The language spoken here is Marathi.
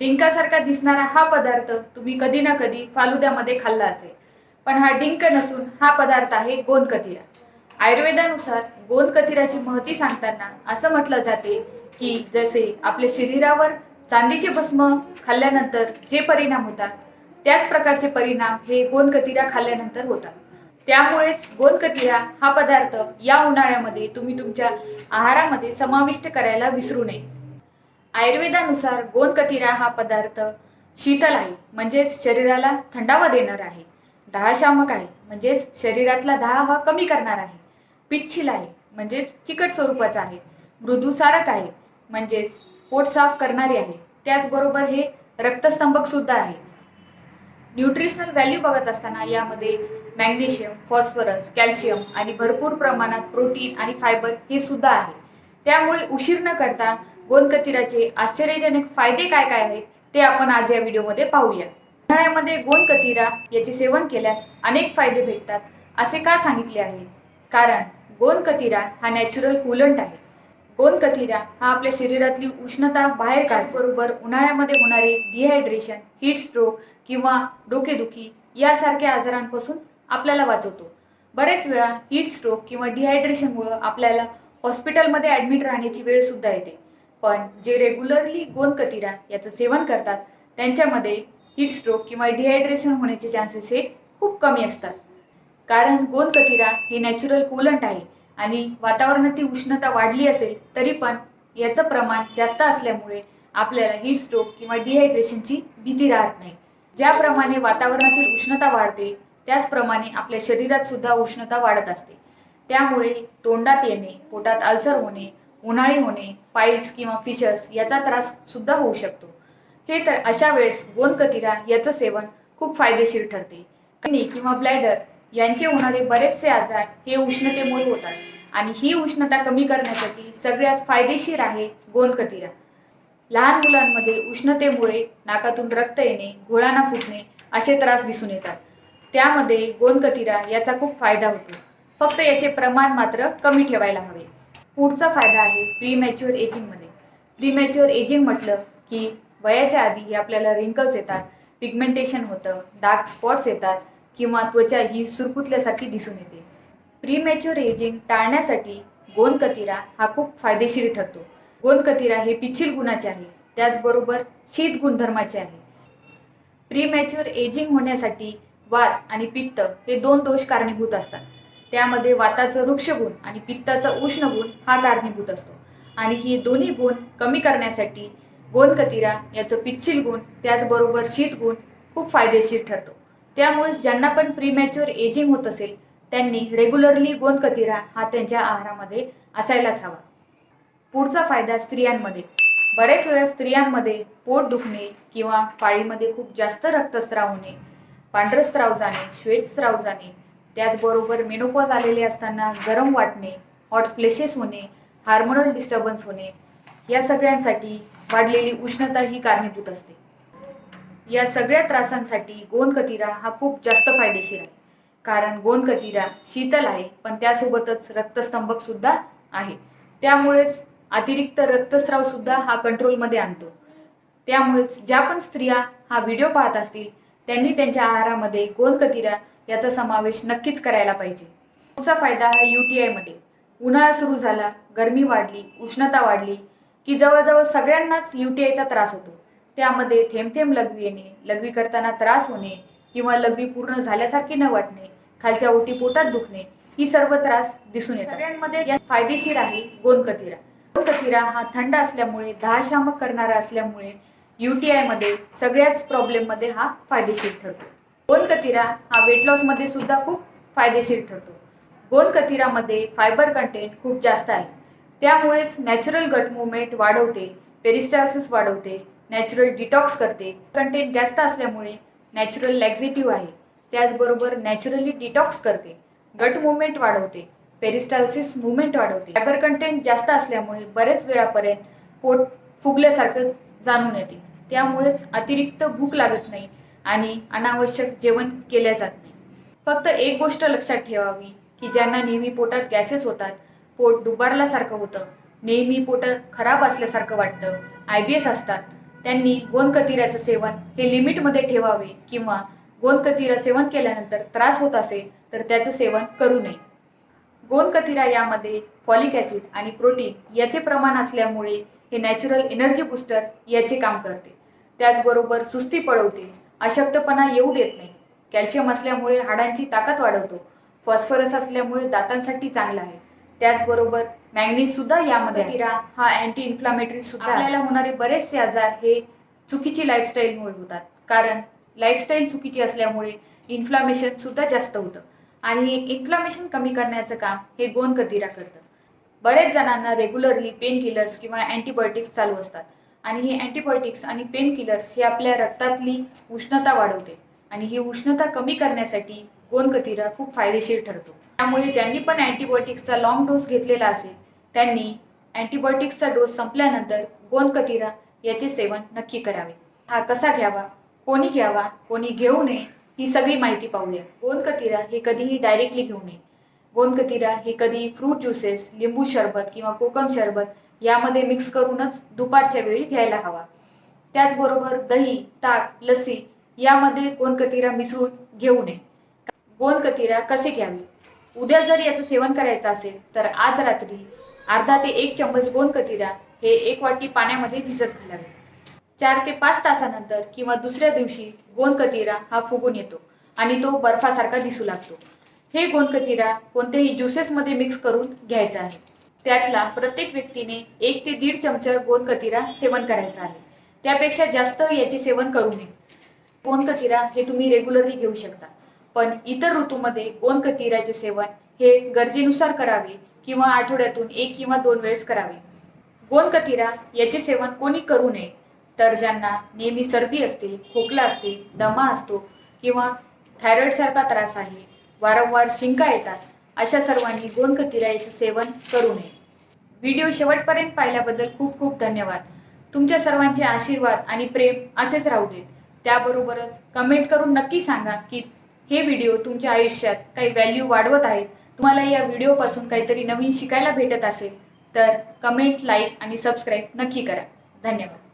डिंकासारखा दिसणारा हा पदार्थ तुम्ही कधी ना कधी फालुद्यामध्ये खाल्ला असेल. पण हा डिंक नसून हा पदार्थ आहे गोंदकतिरा आयुर्वेदानुसार गोंदकतिराची महती सांगताना असं म्हटलं जाते की जसे आपल्या शरीरावर चांदीचे भस्म खाल्ल्यानंतर जे परिणाम होतात त्याच प्रकारचे परिणाम हे गोंदकतिरा खाल्ल्यानंतर होतात. त्यामुळेच गोंदकतिरा हा पदार्थ या उन्हाळ्यामध्ये तुम्ही तुमच्या आहारामध्ये समाविष्ट करायला विसरू नये. आयुर्वेदानुसार गोंदकतिरा हा पदार्थ शीतल आहे म्हणजेच शरीराला थंडावा देणार आहे. दहाशामक आहे म्हणजेच शरीरातला दहा हा कमी करणार आहे. पिच्छिल आहे म्हणजेच चिकट स्वरूपाचा आहे. मृदुसारक आहे म्हणजेच पोट साफ करणारे आहे. त्याचबरोबर हे रक्तस्तंभक सुद्धा आहे. न्यूट्रिशनल व्हॅल्यू बघत असताना यामध्ये मॅग्नेशियम फॉस्फरस कॅल्शियम आणि भरपूर प्रमाणात प्रोटीन आणि फायबर हे सुद्धा आहे. त्यामुळे उशीर न करता गोंदकतिराचे आश्चर्यजनक फायदे काय काय आहेत ते आपण आज या व्हिडिओमध्ये पाहूया. उन्हाळ्यामध्ये गोंदकतिरा याचे सेवन केल्यास अनेक फायदे भेटतात असे का सांगितले आहे? कारण गोंदकतिरा हा नॅचरल कुलंट आहे. गोंदकतिरा हा आपल्या शरीरातली उष्णता बाहेर काढबरोबर उन्हाळ्यामध्ये होणारे डिहायड्रेशन हीट स्ट्रोक किंवा डोकेदुखी यासारख्या आजारांपासून आपल्याला वाचवतो. बरेच वेळा हीट स्ट्रोक किंवा डिहायड्रेशनमुळं आपल्याला हॉस्पिटलमध्ये ॲडमिट राहण्याची वेळ सुद्धा येते. पण जे रेग्युलरली गोंदकतिरा याचं सेवन करतात त्यांच्यामध्ये हीट स्ट्रोक किंवा डिहायड्रेशन होण्याचे चान्सेस हे खूप कमी असतात. कारण गोंदकतिरा हे नॅचरल कूलंट आहे आणि वातावरणातील उष्णता वाढली असेल तरी पण याचं प्रमाण जास्त असल्यामुळे आपल्याला हीट स्ट्रोक किंवा डिहायड्रेशनची भीती राहत नाही. ज्याप्रमाणे वातावरणातील उष्णता वाढते त्याचप्रमाणे आपल्या शरीरात सुद्धा उष्णता वाढत असते. त्यामुळे तोंडात येणे पोटात अल्सर होणे उन्हाळी होणे पाईल्स किंवा फिशर्स याचा त्रास सुद्धा होऊ शकतो. हे तर अशा वेळेस गोंदकतिरा याचं सेवन खूप फायदेशीर ठरते. किडनी किंवा ब्लॅडर यांचे होणारे बरेचसे आजार हे उष्णतेमुळे होतात आणि ही उष्णता कमी करण्यासाठी सगळ्यात फायदेशीर आहे गोंदकतिरा लहान मुलांमध्ये उष्णतेमुळे नाकातून रक्त येणे घोळाना फुटणे असे त्रास दिसून येतात. त्यामध्ये गोंदकतिरा याचा खूप फायदा होतो. फक्त याचे प्रमाण मात्र कमी ठेवायला हवे. पुढचा फायदा आहे प्रीमॅच्युअर एजिंगमध्ये प्रीमॅच्युअर एजिंग म्हटलं की वयाच्या आधी आपल्याला रिंकल्स येतात पिगमेंटेशन होतं डार्क स्पॉट्स येतात किंवा त्वचा ही सुरकुतल्यासारखी दिसून येते. प्रीमॅच्युअर एजिंग टाळण्यासाठी गोंदकतिरा हा खूप फायदेशीर ठरतो. गोंदकतिरा हे पिछील गुणाचे आहे त्याचबरोबर शीत गुणधर्माचे आहे. प्रीमॅच्युअर एजिंग होण्यासाठी वात आणि पित्त हे दोन दोष कारणीभूत असतात. त्यामध्ये वाताचं वृक्ष गुण आणि पित्ताचा उष्ण गुण हा कारणीभूत असतो. आणि ही दोन्ही गुण कमी करण्यासाठी गोंदकतिरा याचं पिच्छिल गुण त्याचबरोबर शीत गुण खूप फायदेशीर ठरतो. त्यामुळेच ज्यांना पण प्रीमॅच्युअर एजिंग होत असेल त्यांनी रेग्युलरली गोंदकतिरा हा त्यांच्या आहारामध्ये असायलाच हवा. पुढचा फायदा स्त्रियांमध्ये. बऱ्याच वेळा स्त्रियांमध्ये पोट दुखणे किंवा पाळीमध्ये खूप जास्त रक्तस्राव होणे पांढरस्त्राव जाणे श्वेतस्राव जाणे त्याचबरोबर मेनोपॉज आलेले असताना गरम वाटणे हॉट फ्लेशेस होणे हार्मोनल डिस्टर्बन्स होणे या सगळ्यांसाठी वाढलेली उष्णता ही कारणीभूत असते. या सगळ्या त्रासांसाठी गोंदकतिरा हा खूप जास्त फायदेशीर आहे. कारण गोंदकतिरा शीतल आहे पण त्यासोबतच रक्तस्तंभक सुद्धा आहे. त्यामुळेच अतिरिक्त रक्तस्राव सुद्धा हा कंट्रोलमध्ये आणतो. त्यामुळेच ज्या पण स्त्रिया हा व्हिडिओ पाहत असतील त्यांनी त्यांच्या आहारामध्ये गोंदकतिरा याचा समावेश नक्कीच करायला पाहिजे. पुढचा फायदा हा यू टी आयमध्ये उन्हाळा सुरू झाला गरमी वाढली उष्णता वाढली की जवळजवळ सगळ्यांनाच यू टी आयचा त्रास होतो. त्यामध्ये थेंब थेंब लघवी येणे लघवी करताना त्रास होणे किंवा लघवी पूर्ण झाल्यासारखी न वाटणे खालच्या ओटी पोटात दुखणे ही सर्व त्रास दिसून येतात. सगळ्यांमध्ये फायदेशीर आहे गोंदकतिरा. गोंदकतिरा हा थंड असल्यामुळे दहाशामक करणारा असल्यामुळे यू टी आयमध्ये सगळ्याच प्रॉब्लेममध्ये हा फायदेशीर ठरतो. गोंदकतिरा हा वेट लॉसमध्ये सुद्धा खूप फायदेशीर ठरतो. गोंदकतिरामध्ये फायबर कंटेंट खूप जास्त आहे. त्यामुळेच नॅचरल गट मुवमेंट वाढवते पेरिस्टायसिस वाढवते नॅचरल डिटॉक्स करते. कंटेंट जास्त असल्यामुळे नॅचरल लॅक्झेटिव्ह आहे. त्याचबरोबर नॅचरली डिटॉक्स करते. गट मुवमेंट वाढवते पेरिस्टायसिस मुवमेंट वाढवते. फायबर कंटेंट जास्त असल्यामुळे बरेच वेळापर्यंत पोट फुगल्यासारखं जाणून येते. त्यामुळेच अतिरिक्त भूक लागत नाही. आणि अनावश्यक जेवण केल्या जात नाही. फक्त एक गोष्ट लक्षात ठेवावी की ज्यांना नेहमी पोटात गॅसेस होतात पोट दुबारल्यासारखं होतं नेहमी पोट खराब असल्यासारखं वाटतं आय बी एस असतात त्यांनी गोंदकतिऱ्याचं सेवन हे लिमिटमध्ये ठेवावे किंवा गोंदकतिरा सेवन केल्यानंतर त्रास होत असेल तर त्याचं सेवन करू नये. गोंदकतिरा यामध्ये फॉलिक ॲसिड आणि प्रोटीन याचे प्रमाण असल्यामुळे हे नॅचरल एनर्जी बुस्टर याचे काम करते. त्याचबरोबर सुस्ती पळवते. अशक्तपणा येऊ देत नाही. कॅल्शियम असल्यामुळे हाडांची ताकद वाढवतो. फॉस्फरस असल्यामुळे दातांसाठी चांगला आहे. त्याचबरोबर मॅग्नीज सुद्धा यामध्ये तिरा. हा अँटी इन्फ्लामेटरी सुद्धा आपल्याला होणारे बरेचसे आजार हे चुकीची लाईफस्टाईलमुळे होतात. कारण लाईफस्टाईल चुकीची असल्यामुळे इन्फ्लामेशन सुद्धा जास्त होतं. आणि इन्फ्लामेशन कमी करण्याचं काम हे गोंद कतिरा करतं. बरेच जणांना रेग्युलरली पेन किलर्स किंवा अँटीबायोटिक्स चालू असतात. आणि हे अँटीबायोटिक्स आणि पेन किलर्स हे आपल्या रक्तातली उष्णता वाढवते. आणि ही उष्णता कमी करण्यासाठी गोंदकतिरा खूप फायदेशीर ठरतो. त्यामुळे ज्यांनी पण अँटीबायोटिक्सचा लाँग डोस घेतलेला असेल त्यांनी अँटीबायोटिक्सचा डोस संपल्यानंतर गोंदकतिरा याचे सेवन नक्की करावे. हा कसा घ्यावा कोणी घ्यावा कोणी घेऊ नये ही सगळी माहिती पाहूया. गोंदकतिरा हे कधीही डायरेक्टली घेऊ नये. गोंदकतिरा हे कधी फ्रूट ज्युसेस लिंबू शरबत किंवा कोकम शरबत यामध्ये मिक्स करूनच दुपारच्या वेळी घ्यायला हवा. त्याचबरोबर दही ताक लस्सी यामध्ये गोंदकतिरा मिसळून घेऊ नये. गोंदकतिरा कसे घ्यावे? उद्या जर याचं सेवन करायचं असेल तर आज रात्री अर्धा ते एक चम्मच गोंदकतिरा हे एक वाटी पाण्यामध्ये भिजत घालावे. चार ते पाच तासानंतर किंवा दुसऱ्या दिवशी गोंदकतिरा हा फुगून येतो आणि तो बर्फासारखा दिसू लागतो. हे गोंदकतिरा कोणत्याही ज्युसेसमध्ये मिक्स करून घ्यायचा आहे. त्यातला प्रत्येक व्यक्तीने एक ते दीड चमचा गोंदकतिरा सेवन करायचा आहे. त्यापेक्षा जास्त याचे सेवन करू नये. गोंदकतिरा हे तुम्ही रेग्युलरली घेऊ शकता. पण इतर ऋतूमध्ये गोंदकतिराचे सेवन हे गरजेनुसार करावे किंवा आठवड्यातून एक किंवा दोन वेळेस करावे. गोंदकतिरा याचे सेवन कोणी करू नये. तर ज्यांना नेहमी सर्दी असते खोकला असते दमा असतो किंवा थायरॉईडसारखा त्रास आहे वारंवार शिंका येतात अशा सर्वांनी गोंदकतिरा याचे सेवन करू नये. व्हिडिओ शेवटपर्यंत पाहिल्याबद्दल खूप खूप धन्यवाद. तुमच्या सर्वांचे आशीर्वाद आणि प्रेम असेच राहू देत. त्याबरोबरच कमेंट करून नक्की सांगा की हे व्हिडिओ तुमच्या आयुष्यात काही व्हॅल्यू वाढवत आहेत तुम्हाला या व्हिडिओपासून काहीतरी नवीन शिकायला भेटत असेल तर कमेंट लाईक आणि सबस्क्राईब नक्की करा. धन्यवाद.